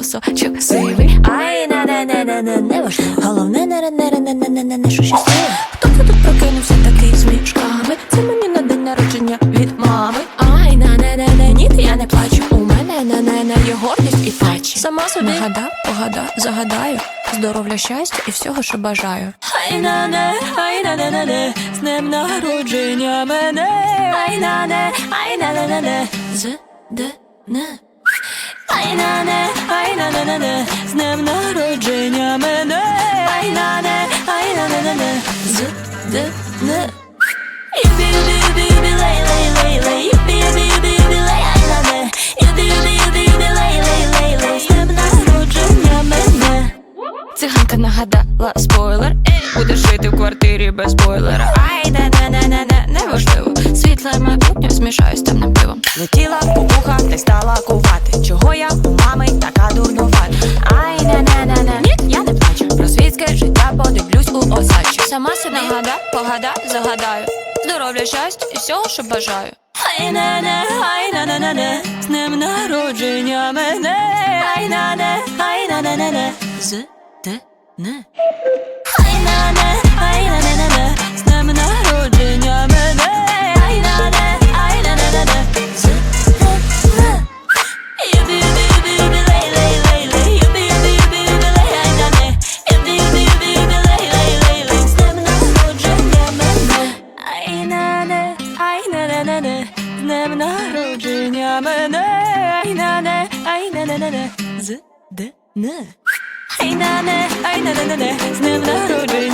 носочок сивий. Ай, на не не не не не важливо. Головне не не не не не не не не що щасливо. Хто це тут прокинувся такий з мішками? Це мені на день народження від мами. Ай, на не не не ні, я не плачу. У мене на не не є гордість і плач. Сама собі нагада, погада, загадаю. Здоров'я, щастя і всього, що бажаю. Ай на не, ай на не не не з днем народження мене. Ай на не, ай на не не не з де не. Ай на не, ай на не не не з днем народження мене. Ай на не, ай на не не не з де не. Юбі, юбі, юбі, юбі, лей, лей, лей, лей, юбі, юбі, юбі, юбі, лей, ай на не. Юбі, юбі, юбі, юбі, лей, лей, лей, лей, з днем народження мене. Циганка нагадала спойлер Ей, Будеш жити в квартирі без бойлера Ай, не не не не не неважливо Світле майбутнє змішаю темним пивом Летіла й стала кувати. Чого я у мами така дурнувата? Ай, не не не не ні, я не плачу. Про світське життя подивлюсь у осадчі Сама собі нагада, погада, загадаю. Здоров'я, щастя і всього, що бажаю. Ай, не не, ай, не не не не З днем народження мене. Ай, на не, ай, на не не не З де не З, Д, Н. Ay na ne, ay na ne ne ne, ne ne ne ne